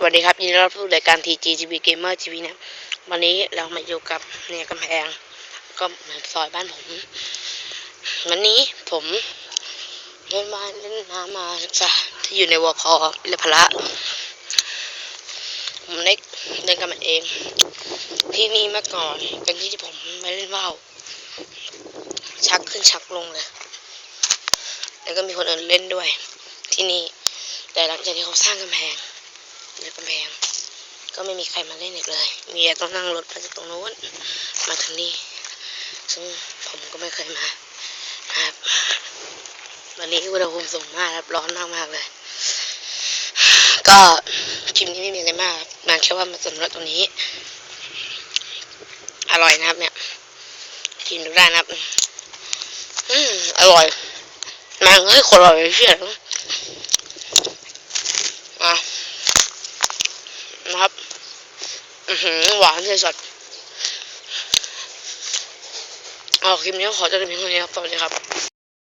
สวัสดีครับ ยินดีต้อนรับสู่รายการ TGTV Gamer TV นะ วันนี้เรามาอยู่กับเนี่ยกำแพง ก็เหมือนซอยบ้านผม วันนี้ผมเล่นมานเล่นน้ำมาจ้ะที่อยู่ในวอพอเลพละผมเล็กเล่นกันมาเอง ที่นี่เมื่อก่อนเป็นที่ที่ผมไม่เล่นว่าวชักขึ้นชักลงเลย แล้วก็มีคนอื่นเล่นด้วย ที่นี่แต่หลังจากที่เขาสร้างกำแพง ในกำแพง ก็ไม่มีใครมาเล่นอีกเลย มีแต่ต้องนั่งรถมาจากตรงโน้นมาทางนี้ ซึ่งผมก็ไม่เคยมานะครับ วันนี้อุณหภูมิสูงมากครับร้อนมากมากเลย ก็คลิปนี้ไม่มีอะไรมากครับมาแค่ว่ามาสำรวจตรงนี้ อร่อยนะครับเนี่ยกินดูได้นะครับ อืมอร่อยนางเอ้ยคนอร่อยเลยเชื่อนะอะ นะครับ อือ หวานเลยสดเอาคลิปนี้ขอจบเพียงเท่านี้ครับสวัสดีครับ